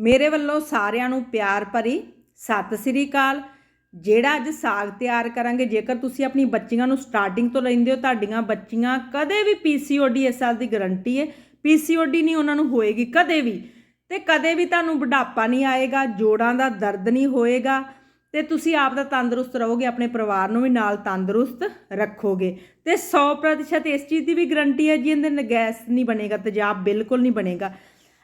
ਮੇਰੇ ਵੱਲੋਂ ਸਾਰਿਆਂ ਨੂੰ ਪਿਆਰ ਭਰੀ ਸਤਿ ਸ੍ਰੀ ਅਕਾਲ। ਜਿਹੜਾ ਅੱਜ ਸਾਗ ਤਿਆਰ ਕਰਾਂਗੇ, ਜੇਕਰ ਤੁਸੀਂ ਆਪਣੀ ਬੱਚੀਆਂ ਨੂੰ ਸਟਾਰਟਿੰਗ ਤੋਂ ਲੈਂਦੇ ਹੋ, ਤੁਹਾਡੀਆਂ ਬੱਚੀਆਂ ਕਦੇ ਵੀ ਪੀਸੀਓਡੀ ਇਸ ਸਾਲ ਦੀ ਗਾਰੰਟੀ ਹੈ। ਪੀਸੀਓਡੀ ਨਹੀਂ ਉਹਨਾਂ ਨੂੰ ਹੋਏਗੀ ਕਦੇ ਵੀ। ਤੇ ਕਦੇ ਵੀ ਤੁਹਾਨੂੰ ਬੁਢਾਪਾ ਨਹੀਂ ਆਏਗਾ, ਜੋੜਾਂ ਦਾ ਦਰਦ ਨਹੀਂ ਹੋਏਗਾ ਤੇ ਤੁਸੀਂ ਆਪ ਦਾ ਤੰਦਰੁਸਤ ਰਹੋਗੇ, ਆਪਣੇ ਪਰਿਵਾਰ ਨੂੰ ਵੀ ਨਾਲ ਤੰਦਰੁਸਤ ਰੱਖੋਗੇ। ਤੇ 100% ਇਸ ਚੀਜ਼ ਦੀ ਵੀ ਗਾਰੰਟੀ ਹੈ ਜੀ ਇਹਦੇ ਨਾਲ ਗੈਸ ਨਹੀਂ ਬਣੇਗਾ, ਤੇਜ਼ਾਬ ਬਿਲਕੁਲ ਨਹੀਂ ਬਣੇਗਾ।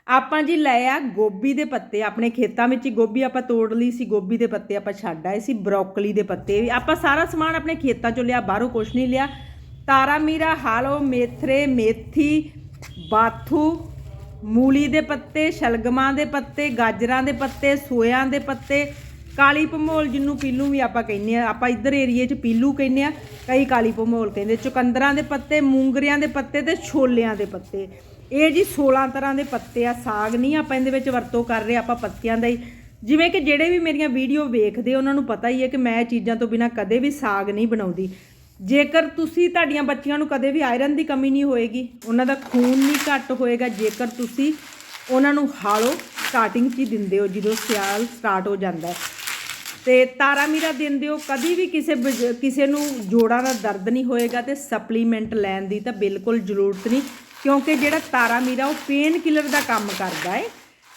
ਆਪਾਂ ਜੀ ਲਏ ਆ ਗੋਭੀ ਦੇ ਪੱਤੇ, ਆਪਣੇ ਖੇਤਾਂ ਵਿੱਚ ਹੀ ਗੋਭੀ ਆਪਾਂ ਤੋੜ ਲਈ ਸੀ, ਗੋਭੀ ਦੇ ਪੱਤੇ ਆਪਾਂ ਛੱਡ ਆਏ ਸੀ, ਬਰੋਕਲੀ ਦੇ ਪੱਤੇ ਵੀ। ਆਪਾਂ ਸਾਰਾ ਸਮਾਨ ਆਪਣੇ ਖੇਤਾਂ ਚੋਂ ਲਿਆ, ਬਾਹਰੋਂ ਕੁਛ ਨਹੀਂ ਲਿਆ। ਤਾਰਾ ਮੀਰਾ, ਹਾਲੋ, ਮੇਥਰੇ, ਮੇਥੀ, ਬਾਥੂ, ਮੂਲੀ ਦੇ ਪੱਤੇ, ਸ਼ਲਗਮਾਂ ਦੇ ਪੱਤੇ, ਗਾਜਰਾਂ ਦੇ ਪੱਤੇ, ਸੋਇਆਂ ਦੇ ਪੱਤੇ ਕਾਲੀ ਭਮੋਲ ਜਿਹਨੂੰ ਪੀਲੂ ਵੀ ਆਪਾਂ ਕਹਿੰਦੇ ਆ, ਆਪਾਂ ਇੱਧਰ ਏਰੀਏ 'ਚ ਪੀਲੂ ਕਹਿੰਦੇ ਆ, ਕਈ ਕਾਲੀ ਭਮੋਲ ਕਹਿੰਦੇ, ਚੁਕੰਦਰਾਂ ਦੇ ਪੱਤੇ, ਮੂੰਗਰਿਆਂ ਦੇ ਪੱਤੇ ਤੇ ਛੋਲਿਆਂ ਦੇ ਪੱਤੇ। ਇਹ ਜੀ 16 ਤਰ੍ਹਾਂ ਦੇ ਪੱਤੇ ਆ, ਸਾਗ ਨਹੀਂ ਆਪਾਂ ਇਹਦੇ ਵਿੱਚ ਵਰਤੋਂ ਕਰ ਰਹੇ ਆਪਾਂ ਪੱਤਿਆਂ ਦਾ ਹੀ। ਜਿਵੇਂ ਕਿ ਜਿਹੜੇ ਵੀ ਮੇਰੀਆਂ ਵੀਡੀਓ ਵੇਖਦੇ ਉਹਨਾਂ ਨੂੰ ਪਤਾ ਹੀ ਹੈ ਕਿ ਮੈਂ ਇਹ ਚੀਜ਼ਾਂ ਤੋਂ ਬਿਨਾ ਕਦੇ ਵੀ ਸਾਗ ਨਹੀਂ ਬਣਾਉਂਦੀ। ਜੇਕਰ ਤੁਸੀਂ ਤੁਹਾਡੀਆਂ ਬੱਚੀਆਂ ਨੂੰ ਕਦੇ ਵੀ ਆਇਰਨ ਦੀ ਕਮੀ ਨਹੀਂ ਹੋਏਗੀ, ਉਹਨਾਂ ਦਾ ਖੂਨ ਨਹੀਂ ਘੱਟ ਹੋਏਗਾ, ਜੇਕਰ ਤੁਸੀਂ ਉਹਨਾਂ ਨੂੰ ਹਾਲੋ ਸਟਾਰਟਿੰਗ 'ਚ ਹੀ ਦਿੰਦੇ ਹੋ, ਜਦੋਂ ਸਿਆਲ ਸਟਾਰਟ ਹੋ ਜਾਂਦਾ ਹੈ। ਤੇ ਤਾਰਾ ਮੀਰਾ ਦਿੰਦੇ ਹੋ ਕਦੀ ਵੀ ਕਿਸੇ ਬਜ਼- ਕਿਸੇ ਨੂੰ ਜੋੜਾਂ ਦਾ ਦਰਦ ਨਹੀਂ ਹੋਏਗਾ ਤੇ ਸਪਲੀਮੈਂਟ ਲੈਣ ਦੀ ਤਾਂ ਬਿਲਕੁਲ ਜ਼ਰੂਰਤ ਨਹੀਂ, ਕਿਉਂਕਿ ਜਿਹੜਾ ਤਾਰਾ ਮੀਰਾ ਉਹ ਪੇਨ ਕਿਲਰ ਦਾ ਕੰਮ ਕਰਦਾ ਹੈ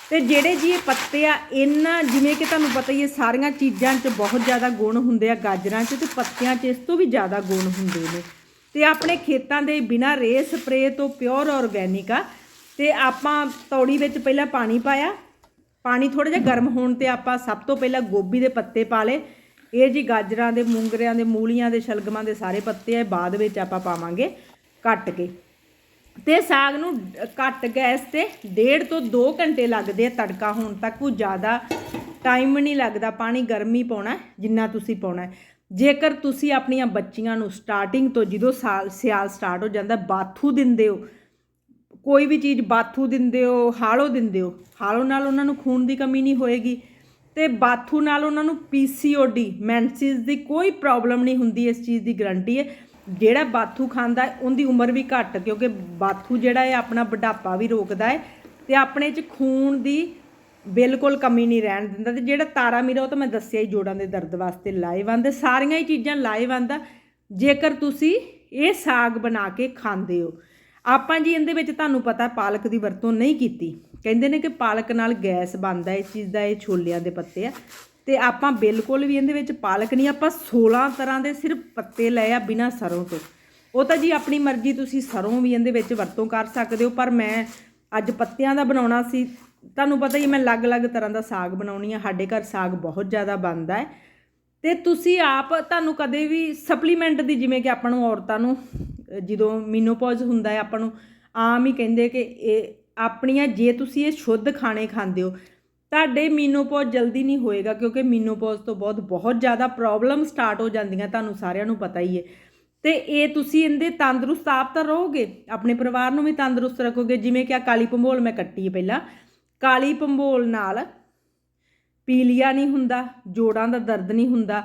ਤੇ ਜਿਹੜੇ ਜੀ ਇਹ ਪੱਤੇ ਆ, ਇਹਨਾਂ ਜਿਵੇਂ ਕਿ ਤੁਹਾਨੂੰ ਪਤਾ ਹੀ ਹੈ ਸਾਰੀਆਂ ਚੀਜ਼ਾਂ 'ਚ ਬਹੁਤ ਜ਼ਿਆਦਾ ਗੁਣ ਹੁੰਦੇ ਆ ਗਾਜਰਾਂ 'ਚ ਤੇ ਪੱਤਿਆਂ 'ਚ ਇਸ ਤੋਂ ਵੀ ਜ਼ਿਆਦਾ ਗੁਣ ਹੁੰਦੇ ਨੇ। ਤੇ ਆਪਣੇ ਖੇਤਾਂ ਦੇ ਬਿਨਾਂ ਰੇ ਸਪਰੇ ਤੋਂ ਪਿਓਰ ਆਰਗੈਨਿਕ ਆ। ਤੇ ਆਪਾਂ ਤੌੜੀ ਵਿੱਚ ਪਹਿਲਾਂ ਪਾਣੀ ਪਾਇਆ ਪਾਣੀ ਥੋੜਾ ਜਿਹਾ ਗਰਮ ਹੋਣ ਤੇ ਆਪਾਂ ਸਭ ਤੋਂ ਪਹਿਲਾਂ ਗੋਭੀ ਦੇ ਪੱਤੇ ਪਾ ਲਏ। ਇਹ ਜੀ ਗਾਜਰਾਂ ਦੇ, ਮੂੰਗਰਿਆਂ ਦੇ, ਮੂਲੀਆਂ ਦੇ, ਸ਼ਲਗਮਾਂ ਦੇ ਸਾਰੇ ਪੱਤੇ ਆ ਬਾਅਦ ਵਿੱਚ ਆਪਾਂ ਪਾਵਾਂਗੇ ਕੱਟ ਕੇ। ਤੇ ਸਾਗ ਨੂੰ ਘੱਟ ਗੈਸ ਤੇ ਡੇਢ ਤੋਂ 2 ਘੰਟੇ ਲੱਗਦੇ ਆ ਤੜਕਾ ਹੋਣ ਤੱਕ। ਕੋਈ ਜ਼ਿਆਦਾ ਟਾਈਮ ਨਹੀਂ ਲੱਗਦਾ, ਪਾਣੀ ਗਰਮੀ ਪਾਉਣਾ, ਜਿੰਨਾ ਤੁਸੀਂ ਪਾਉਣਾ ਜੇਕਰ ਤੁਸੀਂ ਆਪਣੀਆਂ ਬੱਚੀਆਂ ਨੂੰ ਸਟਾਰਟਿੰਗ ਤੋਂ ਜਦੋਂ ਸਾਲ, ਸਿਆਲ ਸਟਾਰਟ ਹੋ ਜਾਂਦਾ, ਬਾਥੂ ਦਿੰਦੇ ਹੋ ਕੋਈ ਵੀ ਚੀਜ਼ ਬਾਥੂ ਦਿੰਦੇ ਹੋ, ਹਾਲੋ ਦਿੰਦੇ ਹੋ, ਹਾਲੋ ਨਾਲ ਉਹਨਾਂ ਨੂੰ ਖੂਨ ਦੀ ਕਮੀ ਨਹੀਂ ਹੋਏਗੀ। ਤੇ ਬਾਥੂ ਨਾਲ ਉਹਨਾਂ ਨੂੰ ਪੀਸੀਓਡੀ ਮੈਂਸਿਸ ਦੀ ਕੋਈ ਪ੍ਰੋਬਲਮ ਨਹੀਂ ਹੁੰਦੀ ਇਸ ਚੀਜ਼ ਦੀ ਗਾਰੰਟੀ ਹੈ। ਜਿਹੜਾ ਬਾਥੂ ਖਾਂਦਾ ਉਹਦੀ ਉਮਰ ਵੀ ਘੱਟ, ਕਿਉਂਕਿ ਬਾਥੂ ਜਿਹੜਾ ਹੈ, ਆਪਣਾ ਬੁਢਾਪਾ ਵੀ ਰੋਕਦਾ ਹੈ ਤੇ ਆਪਣੇ 'ਚ ਖੂਨ ਦੀ ਬਿਲਕੁਲ ਕਮੀ ਨਹੀਂ ਰਹਿਣ ਦਿੰਦਾ ਤੇ ਜਿਹੜਾ ਤਾਰਾ ਮੀਰਾ, ਉਹ ਤਾਂ ਮੈਂ ਦੱਸਿਆ ਹੀ ਜੋੜਾਂ ਦੇ ਦਰਦ ਵਾਸਤੇ ਲਾਹੇਵੰਦ ਹੈ ਸਾਰੀਆਂ ਹੀ ਚੀਜ਼ਾਂ ਲਾਹੇਵੰਦ ਆ ਜੇਕਰ ਤੁਸੀਂ ਇਹ ਸਾਗ ਬਣਾ ਕੇ ਖਾਂਦੇ ਹੋ ਆਪਾਂ ਜੀ ਇਹਦੇ ਵਿੱਚ ਤੁਹਾਨੂੰ ਪਤਾ ਪਾਲਕ ਦੀ ਵਰਤੋਂ ਨਹੀਂ ਕੀਤੀ। ਕਹਿੰਦੇ ਨੇ ਕਿ ਪਾਲਕ ਨਾਲ ਗੈਸ ਬਣਦਾ ਇਸ ਚੀਜ਼ ਦਾ ਇਹ ਛੋਲਿਆਂ ਦੇ ਪੱਤੇ ਆ। ਤੇ ਆਪਾਂ ਬਿਲਕੁਲ ਵੀ ਇਹਦੇ ਵਿੱਚ ਪਾਲਕ ਨਹੀਂ, ਆਪਾਂ 16 ਤਰ੍ਹਾਂ ਦੇ ਸਿਰਫ ਪੱਤੇ ਲਏ ਆ ਬਿਨਾਂ ਸਰੋਂ ਤੋਂ। ਉਹ ਤਾਂ ਜੀ ਆਪਣੀ ਮਰਜ਼ੀ, ਤੁਸੀਂ ਸਰੋਂ ਵੀ ਇਹਦੇ ਵਿੱਚ ਵਰਤੋਂ ਕਰ ਸਕਦੇ ਹੋ, ਪਰ ਮੈਂ ਅੱਜ ਪੱਤਿਆਂ ਦਾ ਬਣਾਉਣਾ ਸੀ। ਤੁਹਾਨੂੰ ਪਤਾ ਹੀ ਮੈਂ ਅਲੱਗ-ਅਲੱਗ ਤਰ੍ਹਾਂ ਦਾ ਸਾਗ ਬਣਾਉਣੀ ਆ, ਸਾਡੇ ਘਰ ਸਾਗ ਬਹੁਤ ਜ਼ਿਆਦਾ ਬਣਦਾ ਹੈ। ਤੇ ਤੁਸੀਂ ਆਪ, ਤੁਹਾਨੂੰ ਕਦੇ ਵੀ ਸਪਲੀਮੈਂਟ ਦੀ, ਜਿਵੇਂ ਕਿ ਆਪਾਂ ਨੂੰ ਔਰਤਾਂ ਨੂੰ ਜਦੋਂ ਮੀਨੋਪੌਜ਼ ਹੁੰਦਾ ਹੈ, ਆਪਾਂ ਨੂੰ ਆਮ ਹੀ ਕਹਿੰਦੇ ਕਿ ਇਹ ਆਪਣੀਆਂ ਜੇ ਤੁਸੀਂ ਇਹ ਸ਼ੁੱਧ ਖਾਣੇ ਖਾਂਦੇ ਹੋ, ਤੁਹਾਡੇ ਮੀਨੋਪੌਜ਼ ਜਲਦੀ ਨਹੀਂ ਹੋਏਗਾ ਕਿਉਂਕਿ ਮੀਨੋਪੌਜ਼ ਤੋਂ ਬਾਅਦ ਬਹੁਤ ਜ਼ਿਆਦਾ ਪ੍ਰੋਬਲਮ ਸਟਾਰਟ ਹੋ ਜਾਂਦੀਆਂ, ਤੁਹਾਨੂੰ ਸਾਰਿਆਂ ਨੂੰ ਪਤਾ ਹੀ ਹੈ। ਤੇ ਇਹ ਤੁਸੀਂ ਇਹਦੇ ਤੰਦਰੁਸਤ ਆਪ ਤਾਂ ਰਹੋਗੇ, ਆਪਣੇ ਪਰਿਵਾਰ ਨੂੰ ਵੀ ਤੰਦਰੁਸਤ ਰੱਖੋਗੇ, ਜਿਵੇਂ ਕਿ ਆ ਕਾਲੀ ਭੰਬੋਲ ਮੈਂ ਕੱਟੀ ਹੈ ਪਹਿਲਾਂ। ਕਾਲੀ ਭੰਬੋਲ ਨਾਲ ਪੀਲੀਆ ਨਹੀਂ ਹੁੰਦਾ, ਜੋੜਾਂ ਦਾ ਦਰਦ ਨਹੀਂ ਹੁੰਦਾ,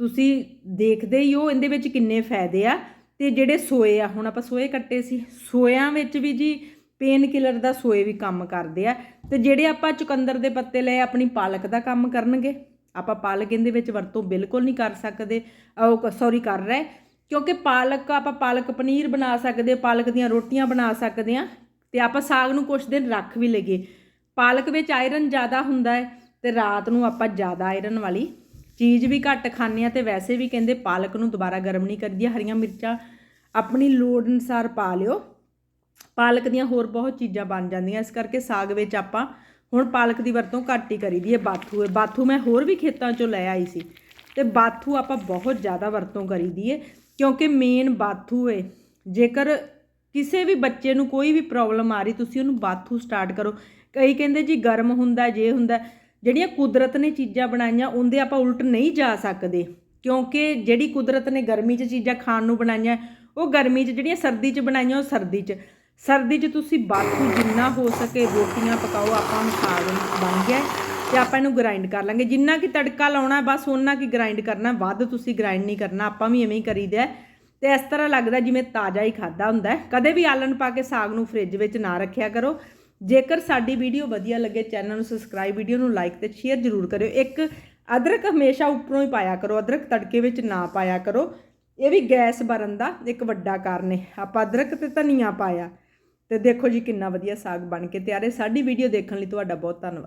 ਤੁਸੀਂ ਦੇਖਦੇ ਹੀ ਹੋ ਇਹਦੇ ਵਿੱਚ ਕਿੰਨੇ ਫਾਇਦੇ ਆ। ਤੇ ਜਿਹੜੇ ਸੋਏ ਆ, ਹੁਣ ਆਪਾਂ ਸੋਏ ਕੱਟੇ ਸੀ, ਸੋਇਆਂ ਵਿੱਚ ਵੀ ਜੀ ਪੇਨ ਕਿਲਰ ਦਾ ਸੋਏ ਵੀ ਕੰਮ ਕਰਦੇ ਆ, ਤੇ ਜਿਹੜੇ ਆਪਾਂ ਚੁਕੰਦਰ ਦੇ ਪੱਤੇ ਲਏ, ਆਪਣੀ ਪਾਲਕ ਦਾ ਕੰਮ ਕਰਨਗੇ, ਆਪਾਂ ਪਾਲਕ ਇਹਦੇ ਵਿੱਚ ਵਰਤੋਂ ਬਿਲਕੁਲ ਨਹੀਂ ਕਰ ਸਕਦੇ ਉਹ ਸੌਰੀ ਕਰ ਰਹੇ, ਕਿਉਂਕਿ ਪਾਲਕ, ਆਪਾਂ ਪਾਲਕ ਪਨੀਰ ਬਣਾ ਸਕਦੇ, ਪਾਲਕ ਦੀਆਂ ਰੋਟੀਆਂ ਬਣਾ ਸਕਦੇ ਆ, ਤੇ ਆਪਾਂ ਸਾਗ ਨੂੰ ਕੁਝ ਦਿਨ ਰੱਖ ਵੀ ਲਈਏ। ਪਾਲਕ ਵਿੱਚ ਆਇਰਨ ਜ਼ਿਆਦਾ ਹੁੰਦਾ ਹੈ, ਤੇ ਰਾਤ ਨੂੰ ਆਪਾਂ ਜ਼ਿਆਦਾ ਆਇਰਨ ਵਾਲੀ ਚੀਜ਼ ਵੀ ਘੱਟ ਖਾਂਦੇ ਆ ਤੇ ਵੈਸੇ ਵੀ ਕਹਿੰਦੇ ਪਾਲਕ ਨੂੰ ਦੁਬਾਰਾ ਗਰਮ ਨਹੀਂ ਕਰਦੀ, ਹਰੀਆਂ ਮਿਰਚਾਂ ਆਪਣੀ ਲੋੜ ਅਨੁਸਾਰ ਪਾ ਲਿਓ। ਪਾਲਕ ਦੀਆਂ ਹੋਰ ਬਹੁਤ ਚੀਜ਼ਾਂ ਬਣ ਜਾਂਦੀਆਂ, ਇਸ ਕਰਕੇ ਸਾਗ ਵਿੱਚ ਆਪਾਂ ਹੁਣ ਪਾਲਕ ਦੀ ਵਰਤੋਂ ਘੱਟ ਹੀ ਕਰੀਦੀ ਹੈ, ਬਾਥੂ ਹੈ ਬਾਥੂ ਮੈਂ ਹੋਰ ਵੀ ਖੇਤਾਂ ਚੋਂ ਲੈ ਆਈ ਸੀ ਤੇ ਬਾਥੂ ਆਪਾਂ ਬਹੁਤ ਜ਼ਿਆਦਾ ਵਰਤੋਂ ਕਰੀਦੀ ਹੈ, ਕਿਉਂਕਿ ਮੇਨ ਬਾਥੂ ਹੈ। ਜੇਕਰ ਕਿਸੇ ਵੀ ਬੱਚੇ ਨੂੰ ਕੋਈ ਵੀ ਪ੍ਰੋਬਲਮ ਆ ਰਹੀ, ਤੁਸੀਂ ਉਹਨੂੰ ਬਾਥੂ ਸਟਾਰਟ ਕਰੋ। ਕਈ ਕਹਿੰਦੇ ਜੀ ਗਰਮ ਹੁੰਦਾ, ਜੇ ਹੁੰਦਾ ਜਿਹੜੀਆਂ ਕੁਦਰਤ ਨੇ ਚੀਜ਼ਾਂ ਬਣਾਈਆਂ, ਉਹਦੇ ਆਪਾਂ ਉਲਟ ਨਹੀਂ ਜਾ ਸਕਦੇ। ਕਿਉਂਕਿ ਜਿਹੜੀ ਕੁਦਰਤ ਨੇ ਗਰਮੀ 'ਚ ਚੀਜ਼ਾਂ ਖਾਣ ਨੂੰ ਬਣਾਈਆਂ, ਉਹ ਗਰਮੀ 'ਚ ਜਿਹੜੀਆਂ ਸਰਦੀ 'ਚ ਬਣਾਈਆਂ, ਉਹ ਸਰਦੀ 'ਚ। ਸਰਦੀ 'ਚ ਤੁਸੀਂ ਬਾਥੂ ਜਿੰਨਾ ਹੋ ਸਕੇ ਰੋਟੀਆਂ ਪਕਾਓ, ਆਪਾਂ ਨੂੰ ਸਾਗ ਬਣ ਗਿਆ ਹੈ ਤੇ ਆਪਾਂ ਇਹਨੂੰ ਗ੍ਰਾਈਂਡ ਕਰ ਲਾਂਗੇ। ਜਿੰਨਾ ਕਿ ਤੜਕਾ ਲਾਉਣਾ, ਬਸ ਉਹਨਾਂ ਕੀ ਗ੍ਰਾਈਂਡ ਕਰਨਾ, ਵੱਧ ਤੁਸੀਂ ਗ੍ਰਾਈਂਡ ਨਹੀਂ ਕਰਨਾ, ਆਪਾਂ ਵੀ ਐਵੇਂ ਹੀ ਕਰੀਦਾ ਹੈ। ਤੇ ਇਸ ਤਰ੍ਹਾਂ ਲੱਗਦਾ ਜਿਵੇਂ ਤਾਜ਼ਾ ਹੀ ਖਾਦਾ ਹੁੰਦਾ ਕਦੇ ਵੀ ਆਲਣ ਪਾ ਕੇ ਸਾਗ ਨੂੰ ਫ੍ਰਿਜ ਵਿੱਚ ਨਾ ਰੱਖਿਆ ਕਰੋ। ਜੇਕਰ ਸਾਡੀ ਵੀਡੀਓ ਵਧੀਆ ਲੱਗੇ ਚੈਨਲ ਨੂੰ ਸਬਸਕ੍ਰਾਈਬ ਵੀਡੀਓ ਨੂੰ ਲਾਈਕ ਤੇ ਸ਼ੇਅਰ ਜ਼ਰੂਰ ਕਰਿਓ। ਇੱਕ ਅਦਰਕ ਹਮੇਸ਼ਾ ਉੱਪਰੋਂ ਹੀ ਪਾਇਆ ਕਰੋ, ਅਦਰਕ ਤੜਕੇ ਵਿੱਚ ਨਾ ਪਾਇਆ ਕਰੋ। ਇਹ ਵੀ ਗੈਸ ਬਰਨ ਦਾ ਇੱਕ ਵੱਡਾ ਕਾਰਨ ਹੈ। ਆਪਾਂ ਅਦਰਕ ਤੇ ਧਨੀਆ ਪਾਇਆ ਤੇ ਦੇਖੋ ਜੀ ਕਿੰਨਾ ਵਧੀਆ ਸਾਗ ਬਣ ਕੇ ਤਿਆਰ ਹੈ। ਸਾਡੀ ਵੀਡੀਓ ਦੇਖਣ ਲਈ ਤੁਹਾਡਾ ਬਹੁਤ ਧੰਨਵਾਦ।